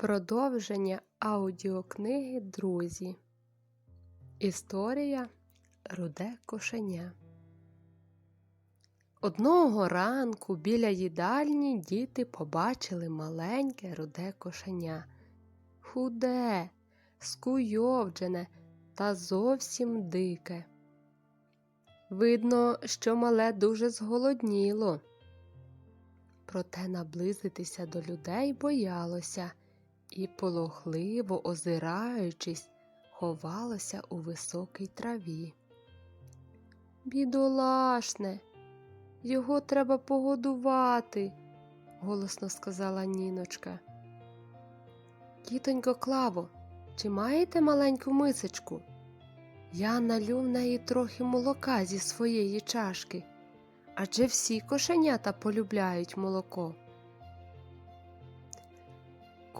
Продовження аудіокниги Друзі. Історія Руде кошеня. Одного ранку біля їдальні діти побачили маленьке руде кошеня. Худе, скуйовджене та зовсім дике. Видно, що мале дуже зголодніло. Проте наблизитися до людей боялося і, полохливо озираючись, ховалося у високій траві. Бідолашне, його треба погодувати, голосно сказала Ніночка. Тітонько Клаво, чи маєте маленьку мисочку? Я налю в неї трохи молока зі своєї чашки, адже всі кошенята полюбляють молоко.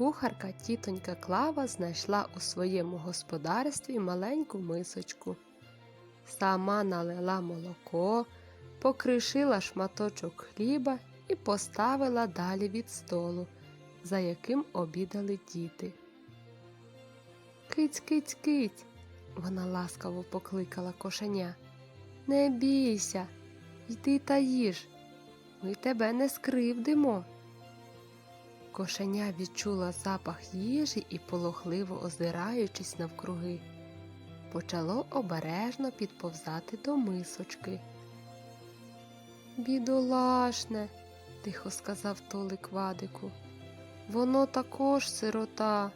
Кухарка тітонька Клава знайшла у своєму господарстві маленьку мисочку. Сама налила молоко, покришила шматочок хліба і поставила далі від столу, за яким обідали діти. Киць, киць, киць, вона ласкаво покликала кошеня. Не бійся, йди та їж, ми тебе не скривдимо. Кошеня відчула запах їжі і, полохливо озираючись навкруги, почало обережно підповзати до мисочки. Бідолашне, тихо сказав Толик Вадику, воно також сирота.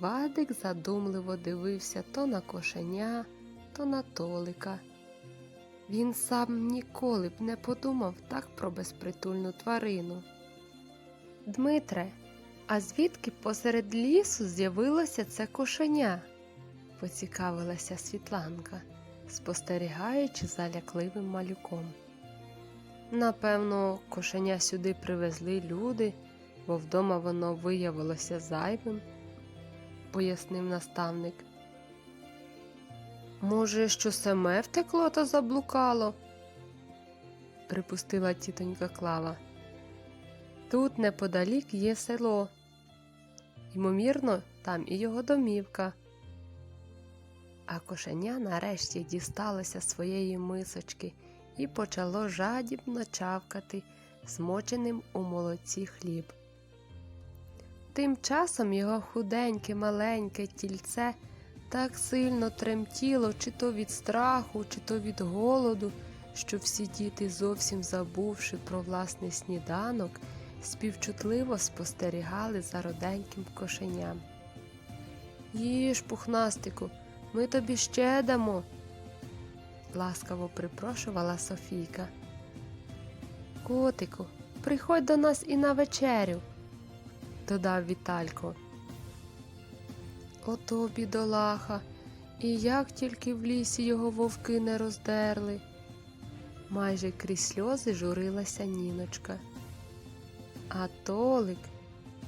Вадик задумливо дивився то на кошеня, то на Толика. Він сам ніколи б не подумав так про безпритульну тварину. Дмитре, а звідки посеред лісу з'явилося це кошеня? поцікавилася Світланка, спостерігаючи за лякливим малюком. Напевно, кошеня сюди привезли люди, бо вдома воно виявилося зайвим, пояснив наставник. Може, що саме втекло та заблукало? припустила тітонька Клава. Тут неподалік є село. Ймовірно, там і його домівка. А кошеня нарешті дісталося своєї мисочки і почало жадібно чавкати змоченим у молоці хліб. Тим часом його худеньке маленьке тільце так сильно тремтіло, чи то від страху, чи то від голоду, що всі діти, зовсім забувши про власний сніданок, співчутливо спостерігали за роденьким кошеням. Їж, пухнастику, ми тобі ще дамо, ласкаво припрошувала Софійка. Котику, приходь до нас і на вечерю, додав Віталько. Ото бідолаха, і як тільки в лісі його вовки не роздерли. Майже крізь сльози журилася ніночка. А Толик,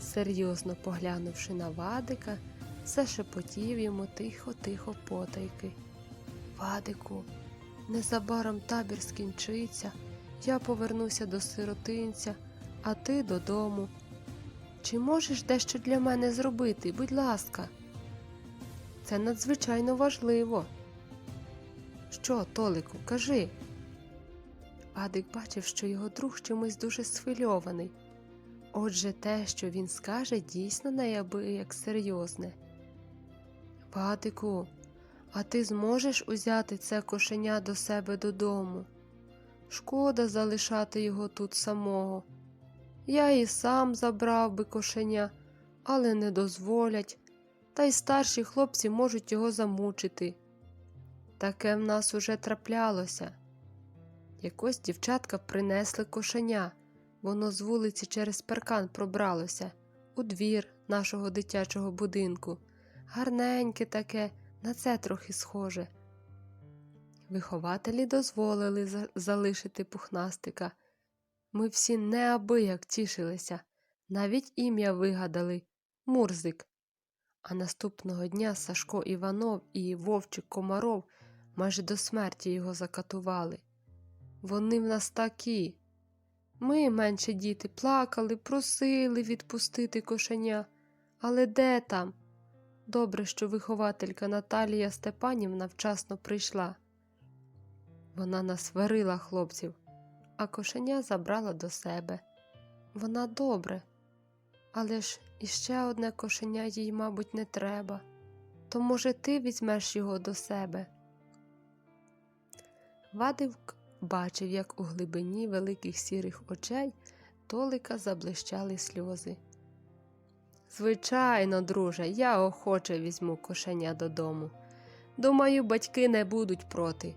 серйозно поглянувши на Вадика, зашепотів йому тихо-тихо потайки. Вадику, незабаром табір скінчиться, я повернуся до сиротинця, а ти додому. Чи можеш дещо для мене зробити, будь ласка? Це надзвичайно важливо. Що, Толику, кажи? Вадик бачив, що його друг чимось дуже схвильований. Отже, те, що він скаже, дійсно неабияк серйозне. Вадику, а ти зможеш узяти це кошеня до себе додому? Шкода залишати його тут самого. Я і сам забрав би кошеня, але не дозволять, та й старші хлопці можуть його замучити. Таке в нас уже траплялося. Якось дівчатка принесли кошеня. Воно з вулиці через паркан пробралося у двір нашого дитячого будинку. Гарненьке таке, на це трохи схоже. Вихователі дозволили за залишити пухнастика. Ми всі неабияк тішилися, навіть ім'я вигадали Мурзик. А наступного дня Сашко Іванов і Вовчик Комаров майже до смерті його закатували. Вони в нас такі. Ми, менші діти, плакали, просили відпустити кошеня. Але де там? Добре, що вихователька Наталія Степанівна вчасно прийшла. Вона насварила хлопців, а кошеня забрала до себе. Вона добре, але ж іще одне кошеня їй, мабуть, не треба. То, може, ти візьмеш його до себе. Вадик бачив, як у глибині великих сірих очей Толика заблищали сльози. Звичайно, друже, я охоче візьму кошеня додому. Думаю, батьки не будуть проти.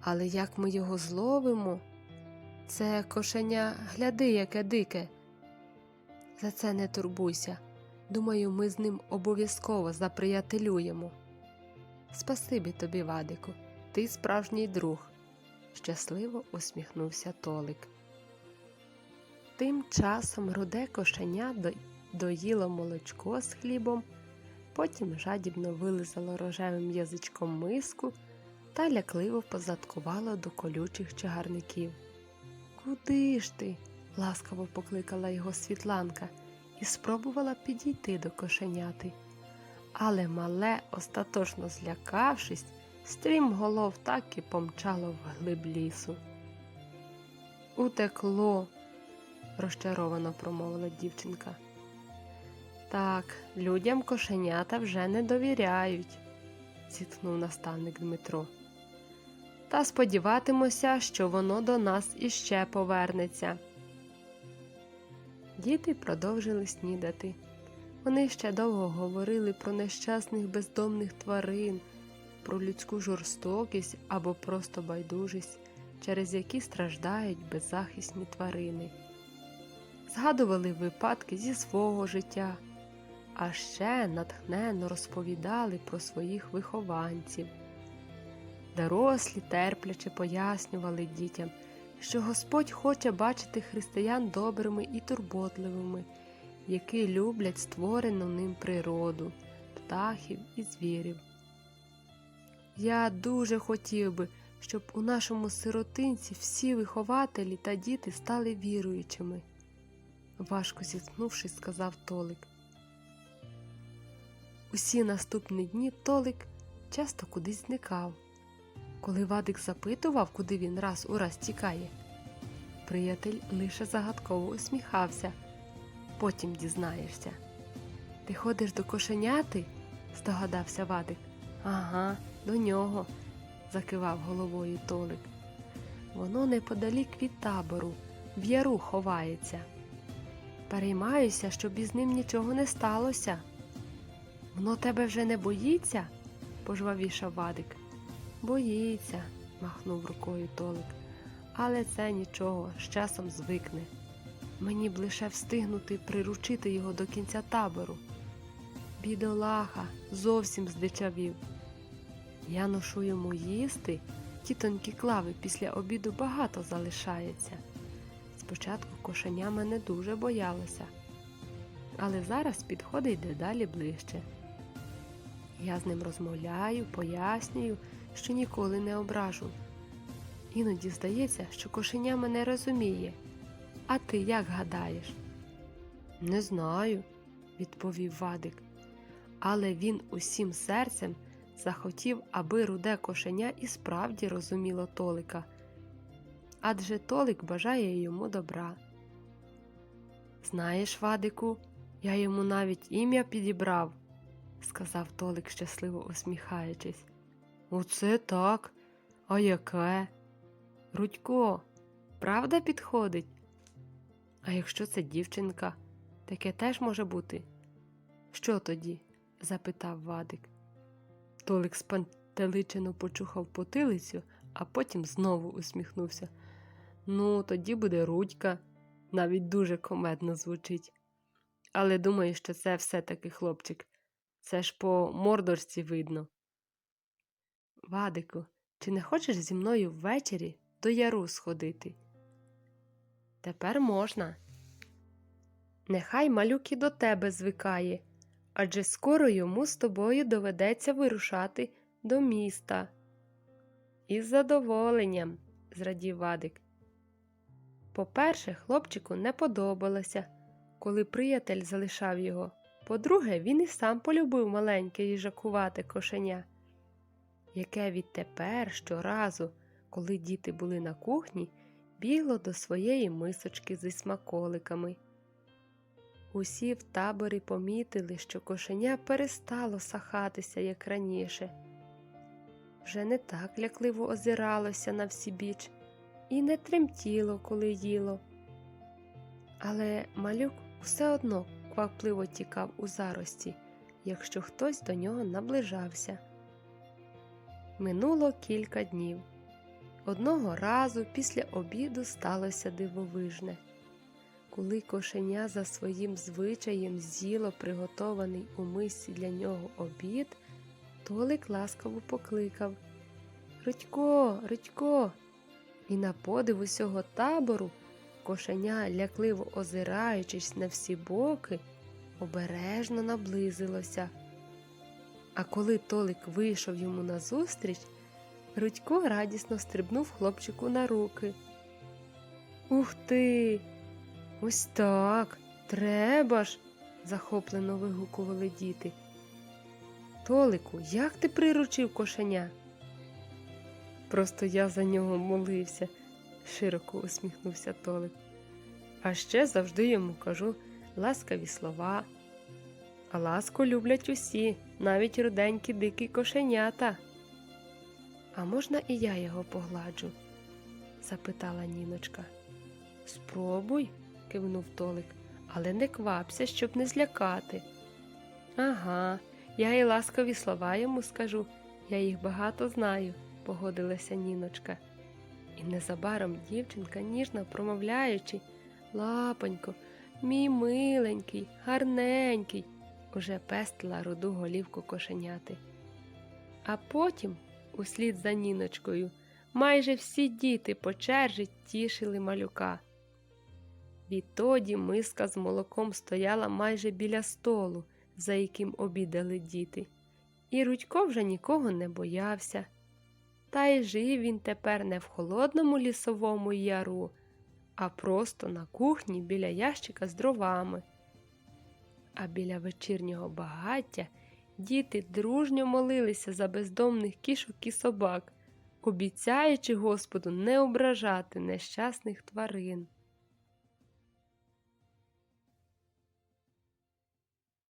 Але як ми його зловимо? Це кошеня, гляди, яке дике. За це не турбуйся. Думаю, ми з ним обов'язково заприятелюємо. Спасибі тобі, Вадику, ти справжній друг, щасливо усміхнувся Толик. Тим часом руде кошеня доїло молочко з хлібом, потім жадібно вилизало рожевим язичком миску та лякливо позадкувало до колючих чагарників. Куди ж ти? ласкаво покликала його Світланка і спробувала підійти до кошеняти. Але мале, остаточно злякавшись, стрімголов так і помчало вглиб лісу. Утекло, розчаровано промовила дівчинка. Так, людям кошенята вже не довіряють, зітхнув наставник Дмитро. Та сподіватимося, що воно до нас іще повернеться. Діти продовжили снідати. Вони ще довго говорили про нещасних бездомних тварин, про людську жорстокість або просто байдужість, через які страждають беззахисні тварини. Згадували випадки зі свого життя, а ще натхненно розповідали про своїх вихованців. Дорослі терпляче пояснювали дітям, що Господь хоче бачити християн добрими і турботливими, які люблять створену ним природу, птахів і звірів. Я дуже хотів би, щоб у нашому сиротинці всі вихователі та діти стали віруючими, важко зіткнувшись, сказав Толик. Усі наступні дні Толик часто кудись зникав. Коли Вадик запитував, куди він раз у раз тікає, приятель лише загадково усміхався. Потім дізнаєшся. Ти ходиш до кошеняти? здогадався Вадик. Ага, до нього, закивав головою Толик. Воно неподалік від табору, в яру ховається. Переймаюся, щоб із ним нічого не сталося. Воно тебе вже не боїться? пожвавішав Вадик. Боїться, махнув рукою Толик. Але це нічого, з часом звикне. Мені б лише встигнути приручити його до кінця табору. Бідолаха зовсім здичавів. Я ношу йому їсти, тітоньки клави після обіду багато залишається. Спочатку кошеня мене дуже боялося, але зараз підходить дедалі ближче. Я з ним розмовляю, пояснюю, що ніколи не ображу. Іноді здається, що кошеня мене розуміє. А ти як гадаєш? Не знаю, відповів Вадик. Але він усім серцем захотів, аби руде кошеня і справді розуміло Толика. Адже Толик бажає йому добра. Знаєш, Вадику, я йому навіть ім'я підібрав, сказав Толик, щасливо усміхаючись. Оце так. А яке? Рудько, правда підходить? А якщо це дівчинка, таке теж може бути. Що тоді? запитав Вадик. Толик спантеличено почухав потилицю, а потім знову усміхнувся. Ну, тоді буде Рудька, навіть дуже комедно звучить. Але думаю, що це все-таки хлопчик. Це ж по мордорці видно. Вадику, чи не хочеш зі мною ввечері до яру сходити? Тепер можна. Нехай малюк і до тебе звикає, адже скоро йому з тобою доведеться вирушати до міста. Із задоволенням, зрадів Вадик. По-перше, хлопчику не подобалося, коли приятель залишав його. По-друге, він і сам полюбив маленьке їжакувате кошеня, яке відтепер щоразу, коли діти були на кухні, бігло до своєї мисочки зі смаколиками. Усі в таборі помітили, що кошеня перестало сахатися, як раніше. Вже не так лякливо озиралося на всі біч і не тремтіло, коли їло. Але малюк все одно квапливо тікав у зарості, якщо хтось до нього наближався. Минуло кілька днів. Одного разу після обіду сталося дивовижне. Коли кошеня за своїм звичаєм з'їло приготований у мисці для нього обід, Толик ласкаво покликав Рудько, Рудько. І на подив усього табору кошеня, лякливо озираючись на всі боки, обережно наблизилося. А коли Толик вийшов йому назустріч, Рудько радісно стрибнув хлопчику на руки. Ух ти! Ось так, треба ж, захоплено вигукували діти. Толику, як ти приручив кошеня? Просто я за нього молився, широко усміхнувся Толик. А ще завжди йому кажу ласкаві слова. А ласку люблять усі, навіть руденькі дикі кошенята. А можна і я його погладжу? запитала Ніночка. Спробуй, кивнув Толик, але не квапся, щоб не злякати. Ага, я і ласкові слова йому скажу, я їх багато знаю, погодилася Ніночка. І незабаром дівчинка, ніжно промовляючи, лапонько, мій миленький, гарненький, уже пестила руду голівку кошеняти. А потім, услід за Ніночкою, майже всі діти по черзі тішили малюка. Відтоді миска з молоком стояла майже біля столу, за яким обідали діти, і Рудько вже нікого не боявся. Та й жив він тепер не в холодному лісовому яру, а просто на кухні біля ящика з дровами. А біля вечірнього багаття діти дружньо молилися за бездомних кішок і собак, обіцяючи Господу не ображати нещасних тварин.